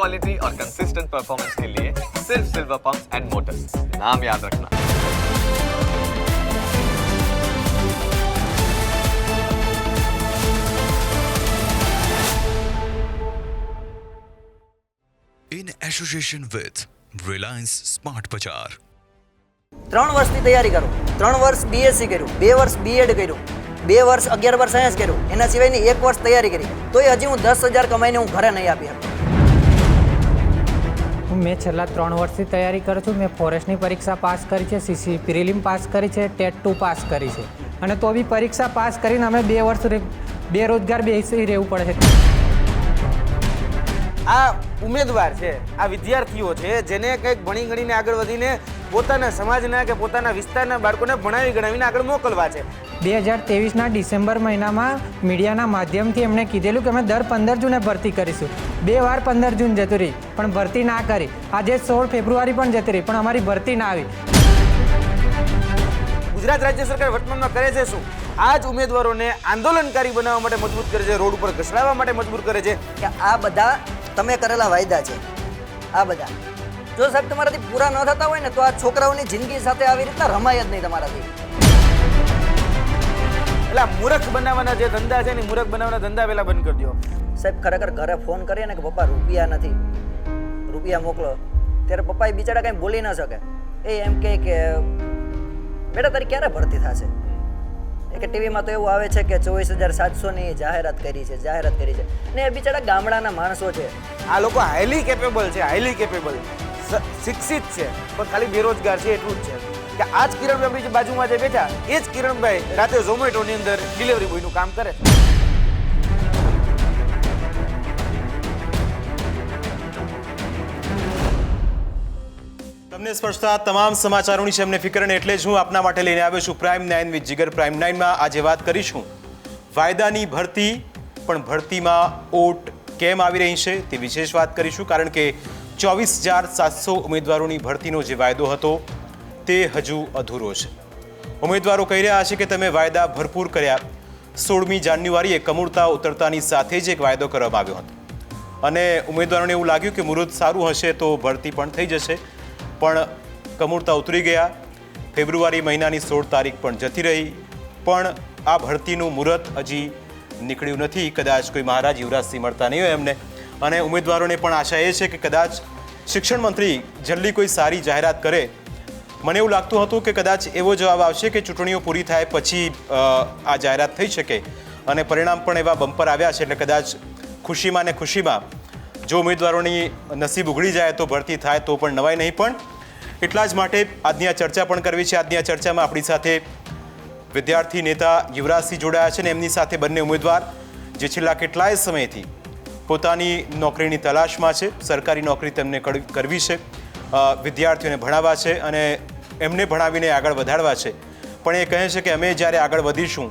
Quality और consistent performance के लिए सिर्फ सिल्वर पंप्स एंड मोटर्स नाम याद रखना in association with Reliance Smart Bazaar. ત્રણ વર્ષની તૈયારી કરું ત્રણ વર્ષ બીએસસી કર્યું બે વર્ષ બીએડ કર્યું બે વર્ષ અગિયાર વર્ષ સાયન્સ કર્યું એના સિવાયની એક વર્ષ તૈયારી કરી તોય હજી હું દસ હજાર કમાઈને હું ઘરે નહીં આપી શકતો મેં છેલ્લા ત્રણ વર્ષથી તૈયારી કરું છું. મેં ફોરેસ્ટની પરીક્ષા પાસ કરી છે, સીસી પ્રિલિમ પાસ કરી છે, ટેટ ટુ પાસ કરી છે. અને તો બી પરીક્ષા પાસ કરીને અમે બે વર્ષ બેરોજગાર બેસી રહેવું પડે છે. આ ઉમેદવાર છે, આ વિદ્યાર્થીઓ છે, જેને કંઈક ભણી ગણીને આગળ વધીને પોતાના સમાજના કે પોતાના વિસ્તારના બાળકોને ભણાવી ગણાવીને આગળ મોકલવા છે. બે હજાર તેવીસના ડિસેમ્બર મહિનામાં મીડિયાના માધ્યમથી એમણે કીધેલું કે અમે દર પંદર જૂને ભરતી કરીશું. બે વાર પંદર જૂન જતું રહી પણ ભરતી ના કરી. આજે સોળ ફેબ્રુઆરી પણ જતી રહી પણ અમારી ભરતી ના આવી. ગુજરાત રાજ્ય સરકાર વર્તમાનમાં કરે છે શું? આ જ ઉમેદવારોને આંદોલનકારી બનાવવા માટે મજબૂત કરે છે રોડ ઉપર ઘસડાવવા માટે મજબૂર કરે છે. કે આ બધા તમે કરેલા વાયદા છે. આ બધા. જો સાહેબ તમારાથી પૂરા ન થતા હોય ને તો આ છોકરાઓની જિંદગી સાથે આવી રીતના રમાય જ નહીં તમારાથી. એટલે મૂર્ખ બનાવવાના જે ધંધા છે ને મૂર્ખ બનાવવાના ધંધા પહેલા બંધ કરી દો સાહેબ ખરેખર ઘરે ફોન કરીએ ને કે પપ્પા રૂપિયા નથી. રૂપિયા મોકલો. ત્યારે પપ્પા એ બિચારા કાંઈ બોલી ન શકે. એ એમ કહે કે બેટા તારી ક્યારે ભરતી થશે? કે ટીવીમાં તો એવું આવે છે કે ચોવીસ હજાર સાતસોની જાહેરાત કરી છે જાહેરાત કરી છે. ને એ બિચારા ગામડાના માણસો છે. આ લોકો હાઈલી કેપેબલ છે હાઈલી કેપેબલ શિક્ષિત છે પણ ખાલી બેરોજગાર છે એટલું જ છે. કે આ જ કિરણભાઈ બીજી બાજુમાં જે બેઠા, એ જ કિરણભાઈ રાતે ઝોમેટોની અંદર ડિલિવરી બોયનું કામ કરે તમને સ્પર્શતા તમામ સમાચારોની છે એમને ફિકર અને એટલે જ હું આપના માટે લઈને આવ્યો છું Prime Nine with Jigar Prime નાઇનમાં. આજે વાત કરીશું વાયદાની ભરતી, પણ ભરતીમાં ઓટ કેમ આવી રહી છે તે વિશેષ વાત કરીશું, કારણ કે ચોવીસ હજાર સાતસો ઉમેદવારોની ભરતીનો જે વાયદો હતો તે હજુ અધૂરો છે. ઉમેદવારો કહી રહ્યા છે કે તમે વાયદા ભરપૂર કર્યા. સોળમી જાન્યુઆરીએ કમૂળતા ઉતરતાની સાથે જ એક વાયદો કરવામાં આવ્યો હતો. અને ઉમેદવારોને એવું લાગ્યું કે મુહૂર્ત સારું હશે તો ભરતી પણ થઈ જશે. પણ કમૂરતા ઉતરી ગયા. ફેબ્રુઆરી મહિનાની સોળ તારીખ પણ જતી રહી. પણ આ ભરતીનું મુહૂર્ત હજી નીકળ્યું નથી. કદાચ કોઈ મહારાજ યુવરાજસિંહ મળતા નહીં હોય એમને. અને ઉમેદવારોને પણ આશા એ છે કે કદાચ શિક્ષણ મંત્રી જલ્દી કોઈ સારી જાહેરાત કરે મને એવું લાગતું હતું કે કદાચ એવો જવાબ આવશે કે ચૂંટણીઓ પૂરી થાય પછી આ જાહેરાત થઈ શકે. અને પરિણામ પણ એવા બમ્પર આવ્યા છે એટલે કદાચ ખુશીમાં ને ખુશીમાં જો ઉમેદવારોની નસીબ ઉઘડી જાય તો ભરતી થાય તો પણ નવાય નહીં પણ. એટલા જ માટે આજની આ ચર્ચા પણ કરવી છે. આજની આ ચર્ચામાં આપણી સાથે વિદ્યાર્થી નેતા યુવરાજસિંહ જોડાયા છે ને એમની સાથે બંને ઉમેદવાર જે છેલ્લા કેટલાય સમયથી પોતાની નોકરીની તલાશમાં છે. સરકારી નોકરી તેમને કર- કરવી છે. વિદ્યાર્થીઓને ભણાવવા છે અને એમને ભણાવીને આગળ વધારવા છે. પણ એ કહે છે કે અમે જ્યારે આગળ વધીશું,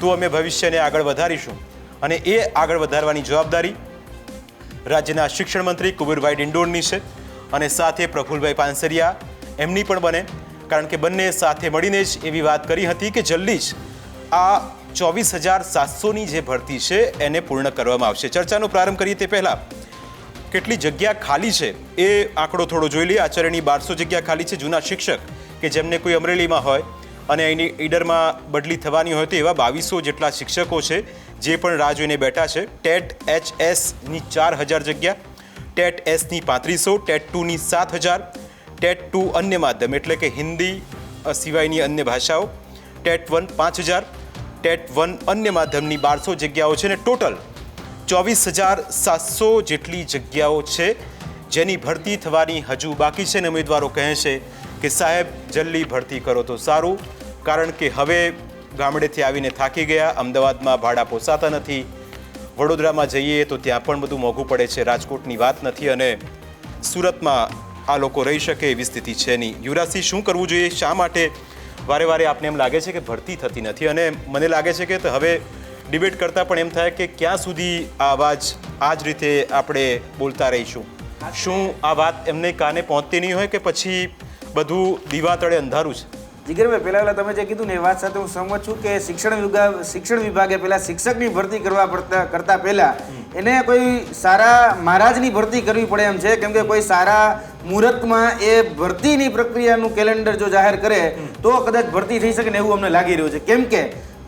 તો અમે ભવિષ્યને આગળ વધારીશું. અને એ આગળ વધારવાની જવાબદારી રાજ્યના શિક્ષણ મંત્રી કુબીરભાઈ ડિંડોરની છે અને સાથે પ્રફુલભાઈ પાનસરિયા એમની પણ બને. કારણ કે બંને સાથે મળીને જ એવી વાત કરી હતી કે જલ્દી જ આ ચોવીસ હજાર સાતસોની જે ભરતી છે, એને પૂર્ણ કરવામાં આવશે. ચર્ચાનો પ્રારંભ કરીએ તે પહેલાં કેટલી જગ્યા ખાલી છે એ આંકડો થોડો જોઈ લઈએ. આચાર્યની બારસો જગ્યા ખાલી છે જૂના શિક્ષક કે જેમને કોઈ અમરેલીમાં હોય અને એની ઈડરમાં બદલી થવાની હોય તો એવા બાવીસો જેટલા શિક્ષકો છે જે પણ રાહ જોઈને બેઠા છે. ટેટ એચ એસની ચાર હજાર જગ્યા, ટેટ એસની પાંત્રીસો, ટેટ ટુની સાત હજાર, ટેટ ટુ અન્ય માધ્યમ એટલે કે હિન્દી સિવાયની અન્ય ભાષાઓ, ટેટ વન પાંચ હજાર, ટેટ વન અન્ય માધ્યમની બારસો જગ્યાઓ છે ને ટોટલ ચોવીસ હજાર સાતસો જેટલી જગ્યાઓ છે જેની ભરતી થવાની હજુ બાકી છે ને ઉમેદવારો કહે છે કે સાહેબ, જલ્દી ભરતી કરો તો સારું. કારણ કે હવે ગામડેથી આવીને થાકી ગયા, અમદાવાદમાં ભાડા પોસાતા નથી. વડોદરામાં જઈએ તો ત્યાં પણ બધું મોંઘું પડે છે, રાજકોટની વાત નથી અને સુરતમાં આ લોકો રહી શકે એવી સ્થિતિ છે નહીં. યુવરાજસિંહ, શું કરવું જોઈએ? શા માટે? વારે વારે આપને એમ લાગે છે કે ભરતી થતી નથી અને મને લાગે છે કે હવે ડિબેટ કરતાં પણ એમ થાય કે ક્યાં સુધી આ અવાજ આ જ રીતે આપણે બોલતા રહીશું. શું આ વાત એમને કાને પહોંચતી નહીં હોય કે પછી બધું દીવા તળે અંધારું છે? જીગરભાઈ પહેલાં પહેલાં તમે જે કીધું ને એ વાત સાથે હું સહમત છું કે શિક્ષણ વિભાગ, શિક્ષણ વિભાગે પહેલાં શિક્ષકની ભરતી કરવા પડતા, કરતાં પહેલાં એને કોઈ સારા મહારાજની ભરતી કરવી પડે એમ છે. કેમ કે કોઈ સારા મુહૂર્તમાં એ ભરતીની પ્રક્રિયાનું કેલેન્ડર જો જાહેર કરે, તો કદાચ ભરતી થઈ શકે ને એવું અમને લાગી રહ્યું છે. કેમ કે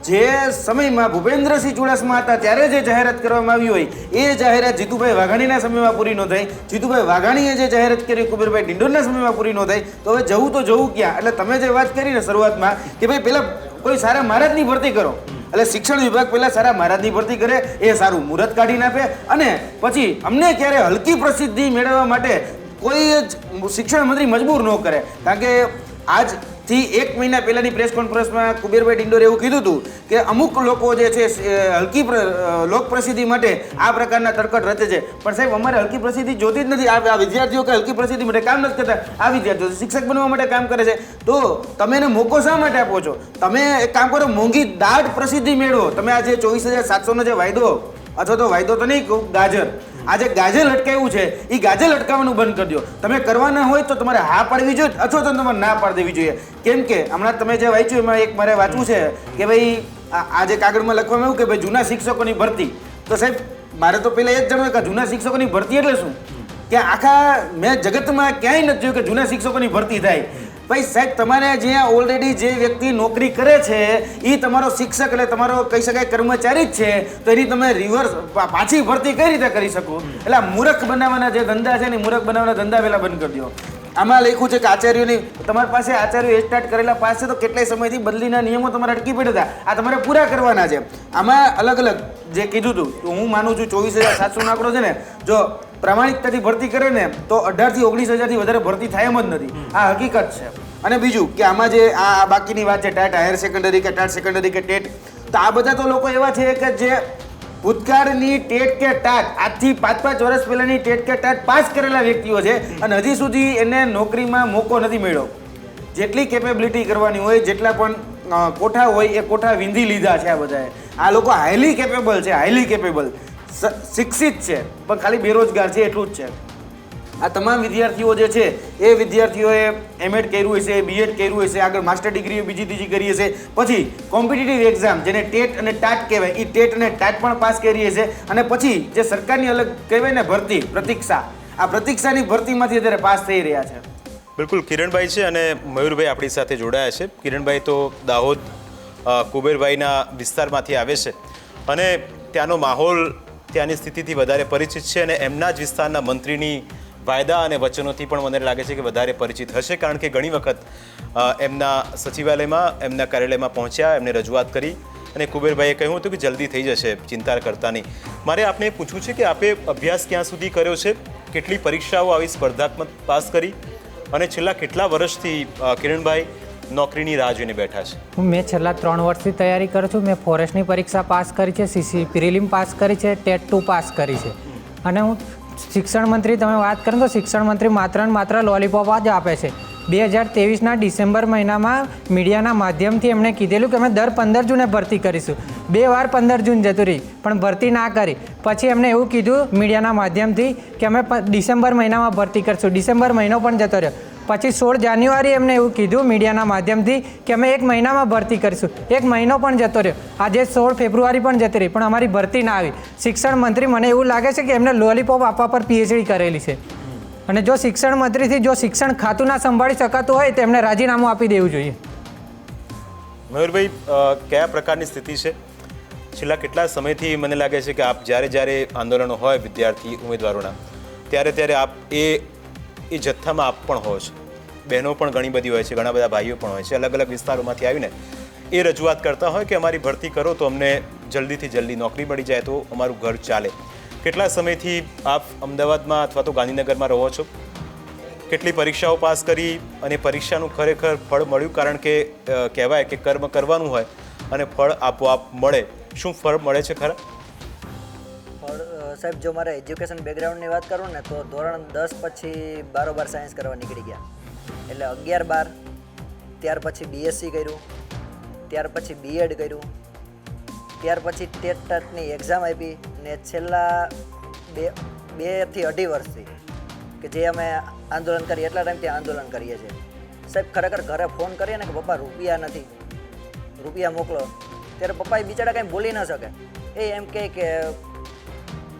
જે સમયમાં ભૂપેન્દ્રસિંહ ચુડાસમા હતા, ત્યારે જે જાહેરાત કરવામાં આવી હોય, એ જાહેરાત જીતુભાઈ વાઘાણીના સમયમાં પૂરી ન થાય જીતુભાઈ વાઘાણીએ જે જાહેરાત કરી, કુબેરભાઈ ડિંડોરના સમયમાં પૂરી ન થાય તો હવે જવું તો જવું ક્યાં? એટલે તમે જે વાત કરી ને શરૂઆતમાં, કે ભાઈ પેલા કોઈ સારા મહારાજની ભરતી કરો. એટલે શિક્ષણ વિભાગ પહેલાં સારા મહારાજની ભરતી કરે, એ સારું મુહૂર્ત કાઢી નાખે અને પછી અમને ક્યારે હલકી પ્રસિદ્ધિ મેળવવા માટે કોઈ જ શિક્ષણ મંત્રી મજબૂર ન કરે. કારણ કે આજથી એક મહિના પહેલાની પ્રેસ કોન્ફરન્સમાં કુબેરભાઈ ડિંડોરે એવું કીધું હતું કે અમુક લોકો જે છે હલકી લોક પ્રસિદ્ધિ માટે આ પ્રકારના તરકટ રચે છે. પણ સાહેબ, અમારે હલકી પ્રસિદ્ધિ જોતી જ નથી. આ આ વિદ્યાર્થીઓ કે હલકી પ્રસિદ્ધિ માટે કામ નથી કરતા, આ વિદ્યાર્થીઓ શિક્ષક બનવા માટે કામ કરે છે. તો તમે એને મોકો શા માટે આપો છો? તમે એક કામ કરો, મોંઘી દાટ પ્રસિદ્ધિ મેળવો. તમે આજે ચોવીસ હજાર સાતસોનો જે વાયદો, અથવા તો વાયદો તો નહીં કહું, ગાજર. આજે ગાજર લટકાવ્યું છે એ ગાજર લટકાવવાનું બંધ કરી દો. તમે કરવાના હોય તો તમારે હા પાડવી જોઈએ, અથવા તો તમારે ના પાડી દેવી જોઈએ. કેમ કે, હમણાં તમે જે વાંચ્યું, એમાં એક મારે વાંચવું છે કે ભાઈ, આ જે કાગળમાં લખવામાં આવ્યું કે ભાઈ, જૂના શિક્ષકોની ભરતી. તો સાહેબ, મારે તો પહેલાં એ જ જણાવ્યું કે જૂના શિક્ષકોની ભરતી એટલે શું? કે આખા મેં જગતમાં ક્યાંય નથી જોયું કે જૂના શિક્ષકોની ભરતી થાય. ભાઈ સાહેબ, તમારે જ્યાં ઓલરેડી જે વ્યક્તિ નોકરી કરે છે એ તમારો શિક્ષક એટલે તમારો કહી શકાય કર્મચારી જ છે, તો એની તમે રિવર્સ પાછી ભરતી કઈ રીતે કરી શકો? એટલે મૂર્ખ બનાવવાના જે ધંધા છે ને મૂર્ખ બનાવવાના ધંધા પહેલાં બંધ કરી દો. આમાં લખ્યું છે કે આચાર્યોની તમારી પાસે આચાર્યો સ્ટાર્ટ કરેલા પાસે તો કેટલાય સમયથી બદલીના નિયમો તમારે અટકી પડ્યા હતા. આ તમારે પૂરા કરવાના છે. આમાં અલગ અલગ જે કીધું હતું તો હું માનું છું ચોવીસ હજાર સાતસોનો આંકડો છે ને જો પ્રામાણિકતાથી ભરતી કરે ને તો અઢારથી ઓગણીસ હજારથી વધારે ભરતી થાય એમ જ નથી. આ હકીકત છે. અને બીજું કે આમાં જે આ આ બાકીની વાત છે ટાટ હાયર સેકન્ડરી કે ટાટ સેકન્ડરી કે ટેટ તો આ બધા તો લોકો એવા છે કે જે ભૂતકાળની ટેટ કે ટાટ. આજથી પાંચ પાંચ વર્ષ પહેલાની ટેટ કે ટાટ પાસ કરેલા વ્યક્તિઓ છે અને હજી સુધી એને નોકરીમાં મોકો નથી મળ્યો. જેટલી કેપેબિલિટી કરવાની હોય, જેટલા પણ કોઠા હોય, એ કોઠા વિંધી લીધા છે આ બધાએ. આ લોકો હાઈલી કેપેબલ છે હાઈલી કેપેબલ શિક્ષિત છે, પણ ખાલી બેરોજગાર છે, એટલું જ છે. આ તમામ વિદ્યાર્થીઓ જે છે, એ વિદ્યાર્થીઓએ એમએડ કર્યું હશે બીએડ કર્યું હશે, આગળ માસ્ટર ડિગ્રી બીજી ત્રીજી કરી હશે. પછી કોમ્પિટિટિવ એક્ઝામ જેને ટેટ અને ટાટ કહેવાય એ ટેટ અને ટાટ પણ પાસ કરી હશે. અને પછી જે સરકારની અલગ કહેવાય ને ભરતી, પ્રતિક્ષા, આ પ્રતિક્ષાની ભરતીમાંથી અત્યારે પાસ થઈ રહ્યા છે. બિલકુલ, કિરણભાઈ છે અને મયુરભાઈ આપણી સાથે જોડાયા છે. કિરણભાઈ તો દાહોદ કુબેરભાઈના વિસ્તારમાંથી આવે છે. અને ત્યાંનો માહોલ ત્યાંની સ્થિતિથી વધારે પરિચિત છે અને એમના જ વિસ્તારના મંત્રીની વાયદા અને વચનોથી પણ મને લાગે છે કે વધારે પરિચિત હશે, કારણ કે ઘણી વખત એમના સચિવાલયમાં, એમના કાર્યાલયમાં પહોંચ્યા, એમને રજૂઆત કરી અને કુબેરભાઈએ કહ્યું હતું કે જલ્દી થઈ જશે, ચિંતા કરતા નહીં મારે આપને પૂછવું છે કે આપે અભ્યાસ ક્યાં સુધી કર્યો છે? કેટલી પરીક્ષાઓ આવી સ્પર્ધાત્મક પાસ કરી? અને છેલ્લા કેટલા વર્ષથી કિરણભાઈ નોકરીની રાહ જોઈને બેઠા છે? હું મેં છેલ્લા ત્રણ વર્ષથી તૈયારી કરું છું. મેં ફોરેસ્ટની પરીક્ષા પાસ કરી છે, સીસી પ્રિલિમ પાસ કરી છે, ટેટ ટુ પાસ કરી છે. અને હું શિક્ષણ મંત્રી તમે વાત કરો તો શિક્ષણ મંત્રી માત્ર ને માત્ર લોલીપોપ જ આપે છે. બે હજાર તેવીસના ડિસેમ્બર મહિનામાં મીડિયાના માધ્યમથી એમણે કીધેલું કે અમે દર પંદર જૂને ભરતી કરીશું. બે વાર પંદર જૂન જતું રહી, પણ ભરતી ના કરી. પછી એમણે એવું કીધું મીડિયાના માધ્યમથી કે અમે ડિસેમ્બર મહિનામાં ભરતી કરશું. ડિસેમ્બર મહિનો પણ જતો રહ્યો. પછી સોળ જાન્યુઆરી એમને એવું કીધું મીડિયાના માધ્યમથી કે અમે એક મહિનામાં ભરતી કરીશું. એક મહિનો પણ જતો રહ્યો. આજે સોળ ફેબ્રુઆરી પણ જતી રહી, પણ અમારી ભરતી ના આવી. શિક્ષણ મંત્રી મને એવું લાગે છે કે એમને લોલીપોપ આપવા પર પીએચડી કરેલી છે. અને જો શિક્ષણ મંત્રીથી જો શિક્ષણ ખાતું ના સંભાળી શકાતું હોય, તો એમને રાજીનામું આપી દેવું જોઈએ. મયુરભાઈ કયા પ્રકારની સ્થિતિ છે? છેલ્લા કેટલા સમયથી મને લાગે છે કે આપ જ્યારે જ્યારે આંદોલનો હોય વિદ્યાર્થી ઉમેદવારોના, ત્યારે ત્યારે આપ એ એ જથ્થામાં આપ પણ હોય છો. બહેનો પણ ઘણી બધી હોય છે, ઘણા બધા ભાઈઓ પણ હોય છે. અલગ અલગ વિસ્તારોમાંથી આવીને એ રજૂઆત કરતા હોય કે અમારી ભરતી કરો તો અમને જલ્દીથી જલ્દી નોકરી મળી જાય તો અમારું ઘર ચાલે. કેટલા સમયથી આપ અમદાવાદમાં અથવા તો ગાંધીનગરમાં રહો છો? કેટલી પરીક્ષાઓ પાસ કરી અને પરીક્ષાનું ખરેખર ફળ મળ્યું? કારણ કે કહેવાય કે કર્મ કરવાનું હોય અને ફળ આપોઆપ મળે. શું ફળ મળે છે ખરા? સાહેબ, જો મારે એજ્યુકેશન બેકગ્રાઉન્ડની વાત કરું ને, તો ધોરણ દસ પછી બારોબાર સાયન્સ કરવા નીકળી ગયા. એટલે અગિયાર બાર, ત્યાર પછી બીએસસી કર્યું, ત્યાર પછી બીએડ કર્યું, ત્યાર પછી ટેટ ટાટની એક્ઝામ આપી ને છેલ્લા બે, બેથી અઢી વર્ષથી કે જે અમે આંદોલન કરીએ, એટલા ટાઈમથી આંદોલન કરીએ છીએ. સાહેબ, ખરેખર ઘરે ફોન કરીએ ને કે, પપ્પા, રૂપિયા નથી. રૂપિયા મોકલો. ત્યારે પપ્પા એ બિચારા કંઈ બોલી ન શકે. એ એમ કહે કે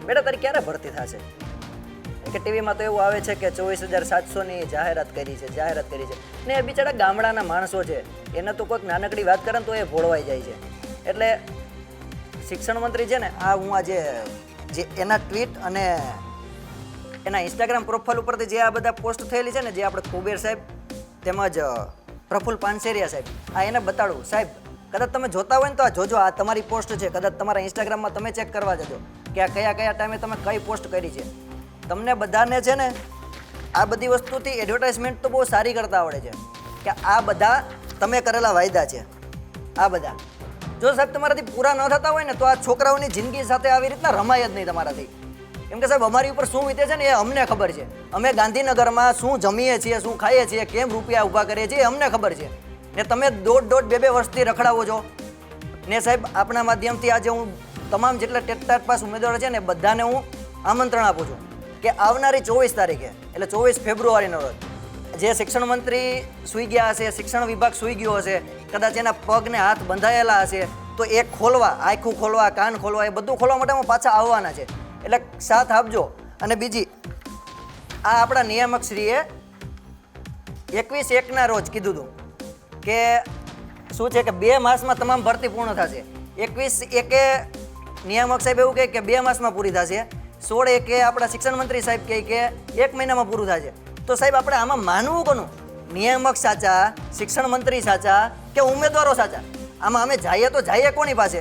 બેટા તારી ક્યારે ભરતી થશે? કે ટીવીમાં તો એવું આવે છે કે ચોવીસ હજાર સાતસોની જાહેરાત કરી છે, જાહેરાત કરી છે. ને એ બિચારા ગામડાના માણસો છે. એને તો કોઈક નાનકડી વાત કરે ને તો એ ભોળવાઈ જાય છે. એટલે શિક્ષણ મંત્રી છે ને, આ હું આજે જે એના ટ્વીટ અને એના ઇન્સ્ટાગ્રામ પ્રોફાઇલ ઉપરથી જે આ બધા પોસ્ટ થયેલી છે ને, જે આપણે કુબેર સાહેબ તેમજ પ્રફુલ પાનસેરિયા સાહેબ, આ એને બતાડું. સાહેબ કદાચ તમે જોતા હોય ને તો આ જોજો, આ તમારી પોસ્ટ છે. કદાચ તમારા ઇન્સ્ટાગ્રામમાં તમે ચેક કરવા જજો કે આ કયા કયા ટાઈમે તમે કઈ પોસ્ટ કરી છે. તમને બધાને છે ને આ બધી વસ્તુથી એડવર્ટાઇઝમેન્ટ તો બહુ સારી કરતા આવડે છે. કે આ બધા તમે કરેલા વાયદા છે. આ બધા. જો સાહેબ તમારાથી પૂરા ન થતા હોય ને તો આ છોકરાઓની જિંદગી સાથે આવી રીતના રમાય જ નહીં તમારાથી. કેમ કે સાહેબ, અમારી ઉપર શું વીતે છે ને એ અમને ખબર છે. અમે ગાંધીનગરમાં શું જમીએ છીએ, શું ખાઈએ છીએ, કેમ રૂપિયા ઊભા કરીએ છીએ એ અમને ખબર છે. ને તમે દોઢ દોઢ બે બે વર્ષથી રખડાવો છો. ને સાહેબ આપણા માધ્યમથી આજે હું તમામ જેટલા ટેટ પાસ ઉમેદવારો છે ને બધાને હું આમંત્રણ આપું છું કે આવનારી ચોવીસ તારીખે, એટલે ચોવીસ ફેબ્રુઆરીનો રોજ, જે શિક્ષણ મંત્રી સૂઈ ગયા હશે, શિક્ષણ વિભાગ સૂઈ ગયો હશે, કદાચ એના પગને હાથ બંધાયેલા હશે, તો એ ખોલવા, આખું ખોલવા, કાન ખોલવા, એ બધું ખોલવા માટે હું પાછા આવવાના છે. એટલે સાથ આપજો. અને બીજી, આ આપણા નિયામક શ્રીએ એકવીસ એકના રોજ કીધું હતું. કે શું છે કે બે માસમાં તમામ ભરતી પૂર્ણ થશે. એકવીસ એકે નિયામક સાહેબ એવું કહે કે બે માસમાં પૂરી થશે. સોળ એકે આપણા શિક્ષણ મંત્રી સાહેબ કહે કે એક મહિનામાં પૂરું થશે. તો સાહેબ આપણે આમાં માનવું કોનું? નિયામક સાચા, શિક્ષણ મંત્રી સાચા કે ઉમેદવારો સાચા? આમાં અમે જઈએ તો જઈએ કોની પાસે?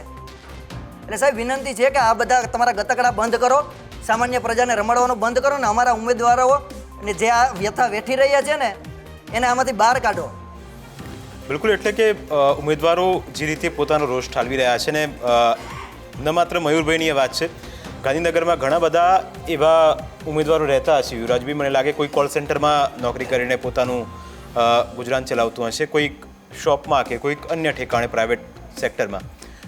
એટલે સાહેબ વિનંતી છે કે આ બધા તમારા ગતકડા બંધ કરો. સામાન્ય પ્રજાને રમાડવાનું બંધ કરો ને અમારા ઉમેદવારો ને જે આ વ્યથા વેઠી રહ્યા છે ને, એને આમાંથી બહાર કાઢો. બિલકુલ, એટલે કે ઉમેદવારો જે રીતે પોતાનો રોષ ઠાલવી રહ્યા છે ને ન માત્ર મયુરભાઈની એ વાત છે, ગાંધીનગરમાં ઘણા બધા એવા ઉમેદવારો રહેતા હશે. યુવરાજભાઈ મને લાગે કોઈ કોલ સેન્ટરમાં નોકરી કરીને પોતાનું ગુજરાન ચલાવતું હશે, કોઈક શોપમાં કે કોઈક અન્ય ઠેકાણે પ્રાઇવેટ સેક્ટરમાં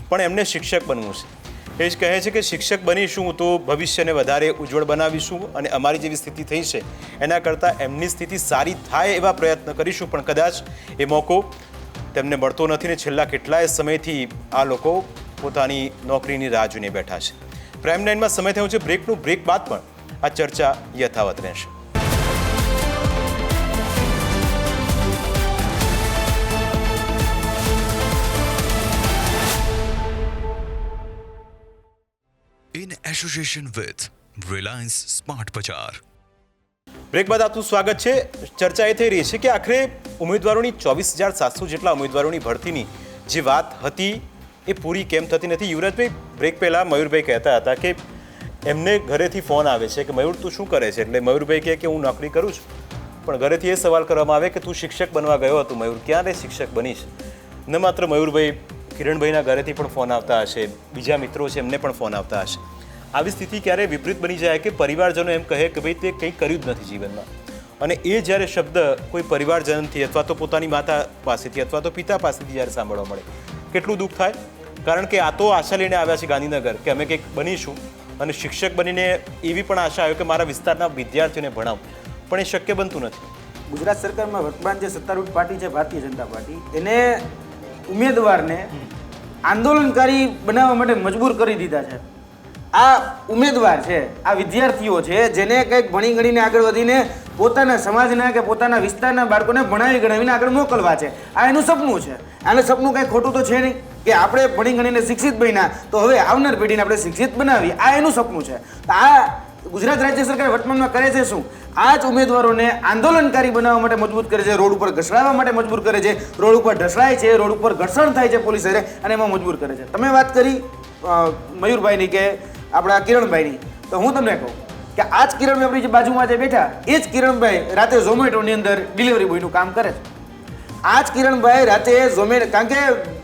પણ એમને શિક્ષક બનવું છે. એ જ કહે છે કે શિક્ષક બનીશું તો ભવિષ્યને વધારે ઉજ્જવળ બનાવીશું અને અમારી જેવી સ્થિતિ થઈ છે, એના કરતાં એમની સ્થિતિ સારી થાય એવા પ્રયત્ન કરીશું. પણ કદાચ એ મોકો તેમને મળતો નથી ને છેલ્લા કેટલાય સમયથી આ લોકો પોતાની નોકરીની રાહ જોઈને બેઠા છે. પ્રાઇમ નાઇનમાં સમય થયો છે બ્રેકનું બ્રેક બાદ પણ આ ચર્ચા યથાવત રહેશે. In with Reliance Smart Bazaar break બાદ આપનું સ્વાગત છે. ચર્ચા એ થઈ રહી છે કે આખરે ઉમેદવારોની ચોવીસ હજાર સાતસો જેટલા ઉમેદવારોની ભરતીની જે વાત હતી એ પૂરી કેમ થતી નથી? યુવરાજભાઈ બ્રેક પહેલાં મયુરભાઈ કહેતા હતા કે એમને ઘરેથી ફોન આવે છે કે મયુર, તું શું કરે છે? એટલે મયુરભાઈ કહે કે હું નોકરી કરું છું. પણ ઘરેથી એ સવાલ કરવામાં આવે કે તું શિક્ષક બનવા ગયો હતો મયુર, ક્યારે શિક્ષક બનીશ? ન માત્ર મયુરભાઈ, કિરણભાઈના ઘરેથી પણ ફોન આવતા હશે. બીજા મિત્રો છે એમને પણ ફોન આવતા હશે. આવી સ્થિતિ ક્યારે વિપરીત બની જાય કે પરિવારજનો એમ કહે કે ભાઈ તે કંઈ કર્યું જ નથી જીવનમાં. અને એ જ્યારે શબ્દ કોઈ પરિવારજનથી અથવા તો પોતાની માતા પાસેથી અથવા તો પિતા પાસેથી જ્યારે સાંભળવા મળે, કેટલું દુઃખ થાય? કારણ કે આ તો આશા લઈને આવ્યા છે ગાંધીનગર કે અમે કંઈક બનીશું અને શિક્ષક બનીને એવી પણ આશા આવ્યો કે મારા વિસ્તારના વિદ્યાર્થીઓને ભણાવું. પણ એ શક્ય બનતું નથી. ગુજરાત સરકારમાં વર્તમાન જે સત્તારૂઢ પાર્ટી છે, ભારતીય જનતા પાર્ટી, એને ઉમેદવારને આંદોલનકારી બનાવવા માટે મજબૂર કરી દીધા છે. આ ઉમેદવાર છે, આ વિદ્યાર્થીઓ છે, જેને કંઈક ભણી ગણીને આગળ વધીને પોતાના સમાજના કે પોતાના વિસ્તારના બાળકોને ભણાવી ગણાવીને આગળ મોકલવા છે. આ એનું સપનું છે. આને સપનું કંઈ ખોટું તો છે નહીં કે આપણે ભણી ગણીને શિક્ષિત બન્યા તો હવે આવનાર પેઢીને આપણે શિક્ષિત બનાવી આ એનું સપનું છે. તો આ ગુજરાત રાજ્ય સરકાર વર્તમાનમાં કરે છે શું? આ જ ઉમેદવારોને આંદોલનકારી બનાવવા માટે મજબૂત કરે છે, રોડ ઉપર ઘસડાવવા માટે મજબૂર કરે છે, રોડ ઉપર ઢસડાય છે, રોડ ઉપર ઘર્ષણ થાય છે પોલીસ અને એમાં મજબૂર કરે છે. તમે વાત કરી મયુરભાઈની કે આપણા કિરણભાઈની. તો હું તમને કહું કે આ જ કિરણભાઈ આપણી જે બાજુમાં જે બેઠા, એ જ કિરણભાઈ રાતે ઝોમેટોની અંદર ડિલિવરી બોયનું કામ કરે છે. આ જ કિરણભાઈ રાતે ઝોમેટો, કારણ કે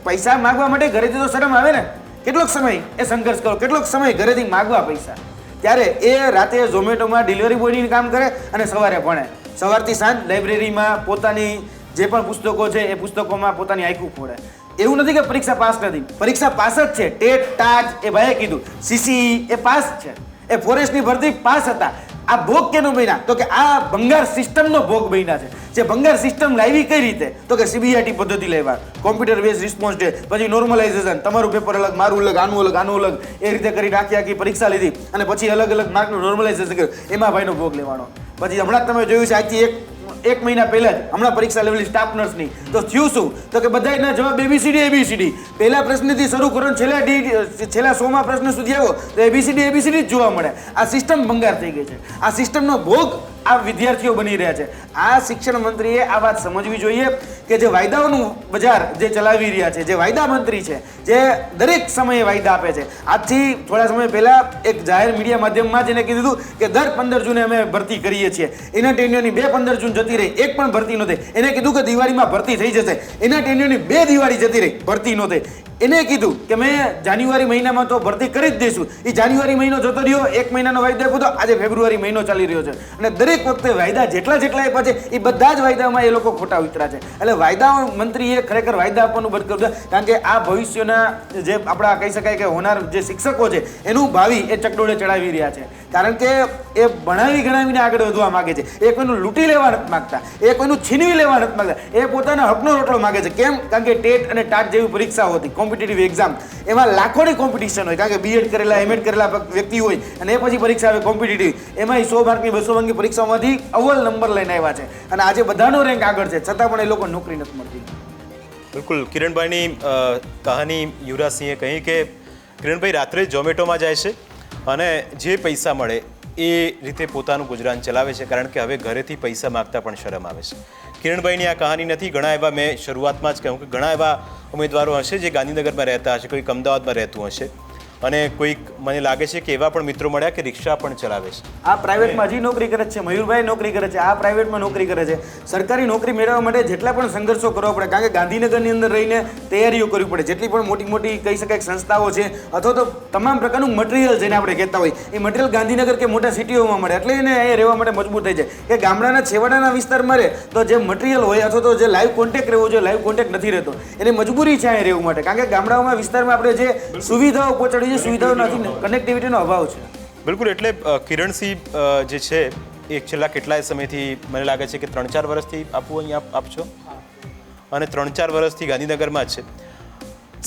પૈસા માગવા માટે ઘરેથી તો શરમ આવે ને. કેટલોક સમય એ સંઘર્ષ કરો, કેટલોક સમય ઘરેથી માગવા પૈસા. ત્યારે એ રાતે ઝોમેટોમાં ડિલિવરી બોયની કામ કરે અને સવારે ભણે. સવારથી સાંજ લાઇબ્રેરીમાં પોતાની જે પણ પુસ્તકો છે, એ પુસ્તકોમાં પોતાની આંખું ફોડે એવું નથી કે પરીક્ષા પાસ નથી. પરીક્ષા પાસ જ છે. ટેટ, ટાટ, એ ભાઈએ કીધું. સીસી એ પાસ છે. એ ફોરેસ્ટની ભરતી પાસ હતા. આ ભોગ કેનો બન્યા? તો કે આ ભંગાર સિસ્ટમનો ભોગ બન્યા છે. જે ભંગાર સિસ્ટમ લાવી કઈ રીતે? તો કે સીબીઆઈટી પદ્ધતિ લેવા. કોમ્પ્યુટર બેઝ રિસ્પોન્સ ડે પછી નોર્મલાઇઝેશન તમારું પેપર અલગ, મારું અલગ, આનું અલગ આનું અલગ. એ રીતે કરી આખી આખી પરીક્ષા લીધી. અને પછી અલગ અલગ માર્કનું નોર્મલાઇઝેશન કર્યું. એમાં ભાઈનો ભોગ લેવાનો. પછી હમણાં તમે જોયું છે આજથી એક એક મહિના પહેલા જ, હમણાં પરીક્ષા લેવલી સ્ટાફ નર્સની તો થયું શું? તો કે બધાના જવાબ એબીસીડી એબીસીડી પહેલા પ્રશ્નથી શરૂ કરો છેલ્લા ડી છેલ્લા સોમાં પ્રશ્ન સુધી આવો, તો એબીસીડી એબીસીડી જ જોવા મળે. આ સિસ્ટમ ભંગાર થઈ ગઈ છે. આ સિસ્ટમનો ભોગ આ વિદ્યાર્થીઓ બની રહ્યા છે. આ શિક્ષણ મંત્રીએ આ વાત સમજવી જોઈએ. કે જે વાયદાઓનું બજાર જે ચલાવી રહ્યા છે, જે વાયદા મંત્રી છે, જે દરેક સમયે વાયદા આપે છે. આજથી થોડા સમય પહેલા એક જાહેર મીડિયા માધ્યમમાં જ એને કીધું કે દર પંદર જૂને અમે ભરતી કરીએ છીએ. એના ટેન્યુની બે પંદર જૂન જતી રહી, એક પણ ભરતી નહોતી. એને કીધું કે દિવાળીમાં ભરતી થઈ જશે. એના ટેન્યુઅરની બે દિવાળી જતી રહી, ભરતી નહોતી. એને કીધું કે મેં જાન્યુઆરી મહિનામાં તો ભરતી કરી જ દઈશું. એ જાન્યુઆરી મહિનો જતો રહ્યો, એક મહિનાનો વાયદો આપ્યો તો આજે ફેબ્રુઆરી મહિનો ચાલી રહ્યો છે. અને દરેક વખતે વાયદા જેટલા જેટલા આપ્યા છે એ બધા જ વાયદામાં એ લોકો ખોટા ઉતરા છે. એટલે વાયદા મંત્રીએ ખરેખર વાયદા આપવાનું બંધ કર્યું કારણ કે આ ભવિષ્યના જે આપણા કહી શકાય કે હોનાર જે શિક્ષકો છે, એનું ભાવિ એ ચકડોળે ચડાવી રહ્યા છે. કારણ કે એ ભણાવી ગણાવીને આગળ વધવા માગે છે. એ કોઈનું લૂંટી લેવા નથી માંગતા. એ કોઈનું છીનવી લેવા નથી માંગતા. એ પોતાના હકનો રોટલો માંગે છે. કેમ? કારણ કે ટેટ અને ટાટ જેવી પરીક્ષાઓ હતી. કોમ્પિટિટિવ એક્ઝામ એમાં લાખોની કોમ્પિટિશન હોય, કારણ કે બીએડ કરેલા એમએડ કરેલા વ્યક્તિ હોય, અને એ પછી પરીક્ષા આવે કોમ્પિટિટિવ એમાં સો માર્કની બસો માર્કની પરીક્ષામાંથી અવ્વલ નંબર લઈને આવ્યા છે. અને આજે બધાનો રેન્ક આગળ છે, છતાં પણ એ લોકો નોકરી નથી મળતી. બિલકુલ. કિરણભાઈની કહાની કહાની યુવરાજસિંહે કહી કે, કિરણભાઈ, રાત્રે ઝોમેટોમાં જાય છે અને જે પૈસા મળે એ રીતે પોતાનું ગુજરાન ચલાવે છે, કારણ કે હવે ઘરેથી પૈસા માગતા પણ શરમ આવે છે. કિરણભાઈની આ કહાની નથી. ઘણા એવા મેં શરૂઆતમાં જ કહ્યું કે ઘણા એવા ઉમેદવારો હશે જે ગાંધીનગરમાં રહેતા હશે કોઈક અમદાવાદમાં રહેતું હશે. અને કોઈક મને લાગે છે કે એવા પણ મિત્રો મળ્યા કે રિક્ષા પણ ચલાવે છે. આ પ્રાઇવેટમાં હજી નોકરી કરે છે, મયુરભાઈ નોકરી કરે છે, આ પ્રાઇવેટમાં નોકરી કરે છે. સરકારી નોકરી મેળવવા માટે જેટલા પણ સંઘર્ષો કરવા પડે, કારણ કે ગાંધીનગરની અંદર રહીને તૈયારીઓ કરવી પડે. જેટલી પણ મોટી મોટી કહી શકાય સંસ્થાઓ છે, અથવા તો તમામ પ્રકારનું મટીરિયલ જેને આપણે કહેતા હોય, એ મટીરિયલ ગાંધીનગર કે મોટા સિટીઓમાં મળે. એટલે એને એ રહેવા માટે મજબૂત થઈ જાય. કે ગામડાના છેવાડાના વિસ્તારમાં રહે, તો જે મટીરિયલ હોય અથવા તો જે લાઈવ કોન્ટેક્ટ રહેવો જોઈએ લાઈવ કોન્ટેક્ટ નથી રહેતો. એની મજબૂરી છે એ રહેવું માટે. કારણ કે ગામડાઓમાં વિસ્તારમાં આપણે જે સુવિધાઓ પહોંચાડવી છે સુવિધાઓ નથી કનેક્ટિવિટીનો અભાવ છે. બિલકુલ એટલે કિરણસિંહ જે છે એ છેલ્લા કેટલાય સમયથી મને લાગે છે કે ત્રણ ચાર વર્ષથી આપવું અહીંયા આપ આપશો? અને ત્રણ ચાર વર્ષથી ગાંધીનગરમાં જ છે.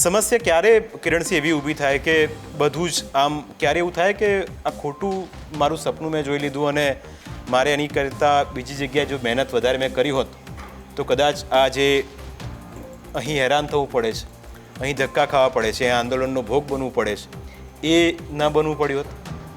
સમસ્યા ક્યારે કિરણસિંહ એવી ઊભી થાય કે બધું જ આમ ક્યારે એવું થાય કે આ ખોટું મારું સપનું મેં જોઈ લીધું અને મારે એની કરતાં બીજી જગ્યાએ જો મહેનત વધારે મેં કરી હોત તો કદાચ આ જે અહીં હેરાન થવું પડે છે. અહીં ધક્કા ખાવા પડે છે આંદોલનનો ભોગ બનવું પડે છે. એ ન બનવું પડ્યું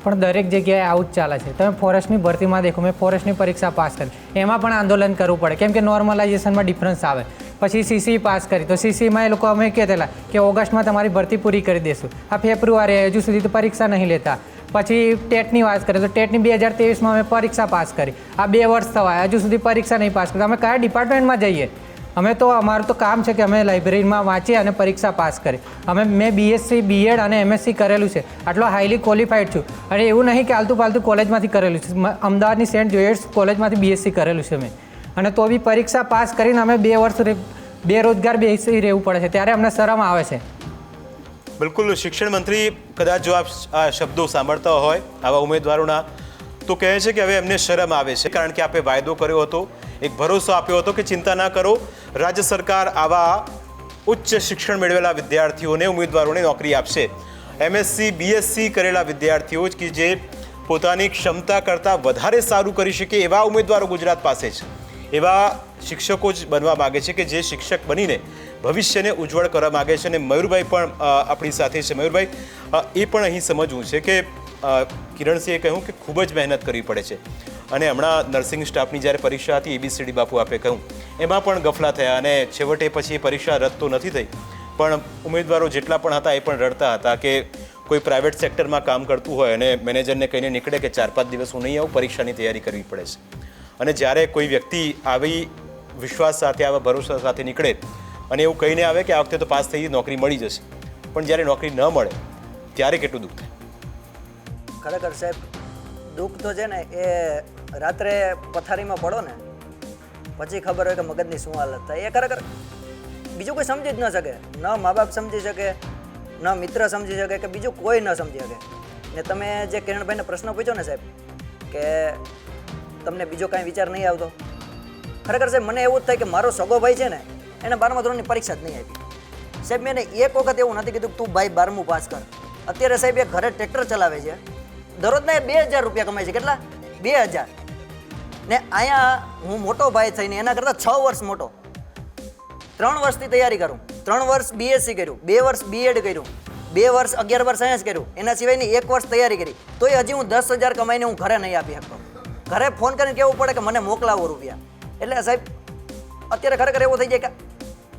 પણ દરેક જગ્યાએ આવું જ ચાલે છે. તમે ફોરેસ્ટની ભરતીમાં દેખો, મેં ફોરેસ્ટની પરીક્ષા પાસ કરી. એમાં પણ આંદોલન કરવું પડે. કેમ કે નોર્મલાઇઝેશનમાં ડિફરન્સ આવે. પછી સીસી પાસ કરી. તો સીસીમાં એ લોકો અમે કહેતેલા કે ઓગસ્ટમાં તમારી ભરતી પૂરી કરી દેશું. આ ફેબ્રુઆરી હજુ સુધી તો પરીક્ષા નહીં લેતા. પછી ટેટની વાત કરીએ તો ટેટની બે હજાર ત્રેવીસમાં અમે પરીક્ષા પાસ કરી. આ બે વર્ષ થવાય હજુ સુધી પરીક્ષા નહીં પાસ કરી. અમે કયા ડિપાર્ટમેન્ટમાં જઈએ? અમે તો, અમારું તો કામ છે કે અમે લાઇબ્રેરીમાં વાંચીએ અને પરીક્ષા પાસ કરી અમે, મેં બીએસસી બીએડ અને એમએસસી કરેલું છે. આટલો હાઈલી ક્વોલિફાઈડ છું. અને એવું નહીં કે આલતુ પાલતું કોલેજમાંથી કરેલું છે. અમદાવાદની સેન્ટ જોયર્સ કોલેજમાંથી બીએસસી કરેલું છે મેં. અને તો બી પરીક્ષા પાસ કરીને અમે બે વર્ષ બેરોજગાર બેસી રહેવું પડે છે. ત્યારે અમને શરમ આવે છે. બિલકુલ. શિક્ષણ મંત્રી કદાચ જો આ શબ્દો સાંભળતા હોય, આવા ઉમેદવારોના તો કહે છે કે હવે એમને શરમ આવે છે. કારણ કે આપે વાયદો કર્યો હતો, એક ભરોસો આપ્યો હતો કે ચિંતા ના કરો, રાજ્ય સરકાર આવા ઉચ્ચ શિક્ષણ મેળવેલા વિદ્યાર્થીઓને ઉમેદવારોને નોકરી આપશે. એમએસસી, બીએસસી કરેલા વિદ્યાર્થીઓ કે જે પોતાની ક્ષમતા કરતાં વધારે સારું કરી શકે એવા ઉમેદવારો ગુજરાત પાસે છે. એવા શિક્ષકો જ બનવા માગે છે કે જે શિક્ષક બનીને ભવિષ્યને ઉજ્જવળ કરવા માગે છે અને મયુરભાઈ પણ આપણી સાથે છે. મયુરભાઈ એ પણ અહીં સમજવું છે કે કિરણસિંહે કહ્યું કે ખૂબ જ મહેનત કરવી પડે છે. અને હમણાં નર્સિંગ સ્ટાફની જ્યારે પરીક્ષા હતી એબીસીડી બાપુ આપે કહ્યું. એમાં પણ ગફલા થયા અને છેવટે પછી પરીક્ષા રદ તો નથી થઈ. પણ ઉમેદવારો જેટલા પણ હતા એ પણ રડતા હતા કે કોઈ પ્રાઇવેટ સેક્ટરમાં કામ કરતું હોય અને મેનેજરને કહીને નીકળે કે ચાર પાંચ દિવસ હું નહીં આવું, પરીક્ષાની તૈયારી કરવી પડે છે. અને જ્યારે કોઈ વ્યક્તિ આવી વિશ્વાસ સાથે, આવા ભરોસા સાથે નીકળે અને એવું કહીને આવે કે આ વખતે તો પાસ થઈ નોકરી મળી જશે. પણ જ્યારે નોકરી ન મળે, ત્યારે કેટલું દુઃખ થાય? ખરેખર સાહેબ, દુઃખ તો છે ને, એ રાત્રે પથારીમાં પડો ને, પછી ખબર હોય કે મગજની શું હાલત થાય. એ ખરેખર બીજું કોઈ સમજી જ ન શકે. ન મા બાપ સમજી શકે, ન મિત્ર સમજી શકે, કે બીજું કોઈ ન સમજી શકે. ને તમે જે કિરણભાઈને પ્રશ્ન પૂછ્યો ને સાહેબ, કે તમને બીજો કાંઈ વિચાર નહીં આવતો? ખરેખર સાહેબ, મને એવું જ થાય કે મારો સગો ભાઈ છે ને, એને બારમા ધોરણની પરીક્ષા જ નહીં આપી. સાહેબ, મેં એક વખત એવું નથી કીધું કે તું ભાઈ બારમું પાસ કર. અત્યારે સાહેબ એ ઘરે ટ્રેક્ટર ચલાવે છે. દરરોજના બે હજાર રૂપિયા કમાય છે. કેટલા? બે હજાર. ને અહીંયા હું મોટો ભાઈ થઈને એના કરતાં છ વર્ષ મોટો. ત્રણ વર્ષથી તૈયારી કરું. ત્રણ વર્ષ બીએસસી કર્યું. બે વર્ષ બીએડ કર્યું. બે વર્ષ, અગિયાર વર્ષ સાયન્સ કર્યું. એના સિવાયની એક વર્ષ તૈયારી કરી. તોય હજી હું દસ હજાર કમાઈને હું ઘરે નહીં આપી શકતો. ઘરે ફોન કરીને કહેવું પડે કે મને મોકલાવો રૂપિયા. એટલે સાહેબ, અત્યારે ખરેખર એવું થઈ જાય કે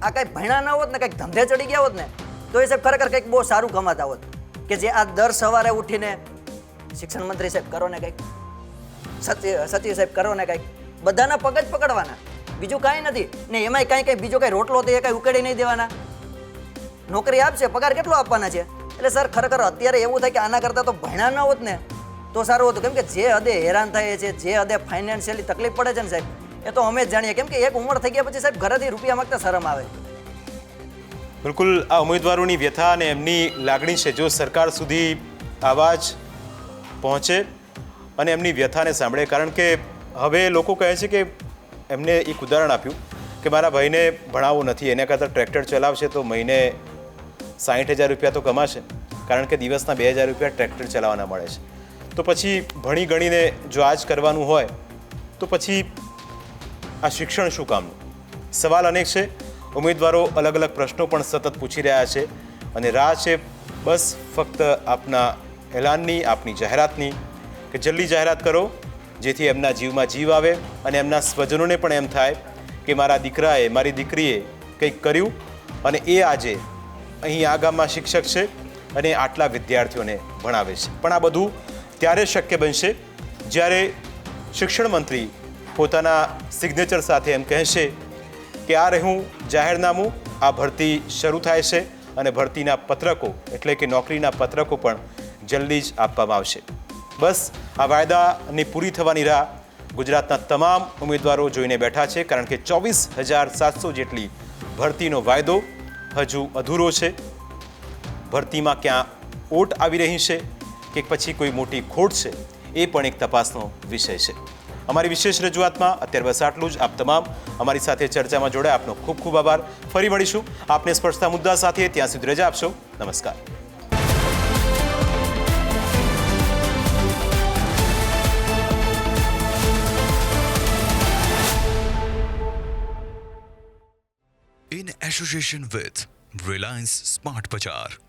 આ કાંઈ ભણ્યા ના હોત ને, કંઈક ધંધે ચડી ગયા હોત ને, તો એ સાહેબ ખરેખર કંઈક બહુ સારું કમાતા હોત. કે જે આ દર સવારે ઉઠીને શિક્ષણ મંત્રી સાહેબ કરો ને કંઈક. સચિવ સચિવ સાહેબ કરો ને કંઈક. બધાના પગ જ પકડવાના. બીજું કાંઈ નથી. ને એમાંય કાંઈ કંઈ બીજો કંઈ રોટલો તો એ કાંઈ ઉકેડી નહીં દેવાના. નોકરી આપશે, પગાર કેટલો આપવાના છે? એટલે સર, ખરેખર અત્યારે એવું થાય કે આના કરતાં તો ભણ્યા ન હોત ને, તો સારું હતું. કેમ કે જે હદે હેરાન થાય છે, જે હદે ફાઇનાન્શિયલી તકલીફ પડે છે ને સાહેબ, એ તો અમે જ જાણીએ. કેમ કે એક ઉંમર થઈ ગયા પછી સાહેબ ઘરેથી રૂપિયા માગતા શરમ આવે. બિલકુલ, આ ઉમેદવારોની વ્યથા અને એમની લાગણી છે. જો સરકાર સુધી આવાજ પહોંચે અને એમની વ્યથાને સાંભળે. કારણ કે હવે લોકો કહે છે કે એમને એક ઉદાહરણ આપ્યું કે મારા ભાઈને ભણાવવું નથી, એના કરતાં ટ્રેક્ટર ચલાવશે તો મહિને સાઠ હજાર રૂપિયા તો કમાશે, કારણ કે દિવસના બે હજાર રૂપિયા ટ્રેક્ટર ચલાવવાના મળે છે. તો પછી ભણી ગણીને જો આ જ કરવાનું હોય, તો પછી આ શિક્ષણ શું કામનું? સવાલ અનેક છે. ઉમેદવારો અલગ અલગ પ્રશ્નો પણ સતત પૂછી રહ્યા છે અને રાહ છે બસ ફક્ત આપના એલાનની, આપની જાહેરાતની, કે જલ્દી જાહેરાત કરો, જેથી એમના જીવમાં જીવ આવે અને એમના સ્વજનોને પણ એમ થાય કે મારા દીકરાએ, મારી દીકરીએ કંઈક કર્યું અને એ આજે અહીં આ ગામમાં શિક્ષક છે અને આટલા વિદ્યાર્થીઓને ભણાવે છે. પણ આ બધું ત્યારે શક્ય બનશે જ્યારે શિક્ષણ મંત્રી પોતાના સિગ્નેચર સાથે એમ કહેશે કે આ રહ્યું જાહેરનામું, આ ભરતી શરૂ થાય છે અને ભરતીના પત્રકો, એટલે કે નોકરીના પત્રકો પણ જલ્દી જ આપવામાં આવશે. બસ, આ વાયદાની પૂરી થવાની રાહ ગુજરાતના તમામ ઉમેદવારો જોઈને બેઠા છે, કારણ કે ચોવીસ હજાર સાતસો જેટલી ભરતીનો વાયદો હજુ અધૂરો છે. ભરતીમાં ક્યાં ઓટ આવી રહી છે કે પછી કોઈ મોટી ખોટ છે, એ પણ એક તપાસનો વિષય છે. અમારી વિશેષ રજૂઆતમાં અત્યારે બસ આટલું જ. આપ તમામ અમારી સાથે ચર્ચામાં જોડાય. આપનો ખૂબ ખૂબ આભાર. ફરી મળીશું. આપને સ્પર્શતા મુદ્દા સાથે ત્યાં સુધી રજા આપશો. નમસ્કાર. Association with Reliance Smart Bazaar.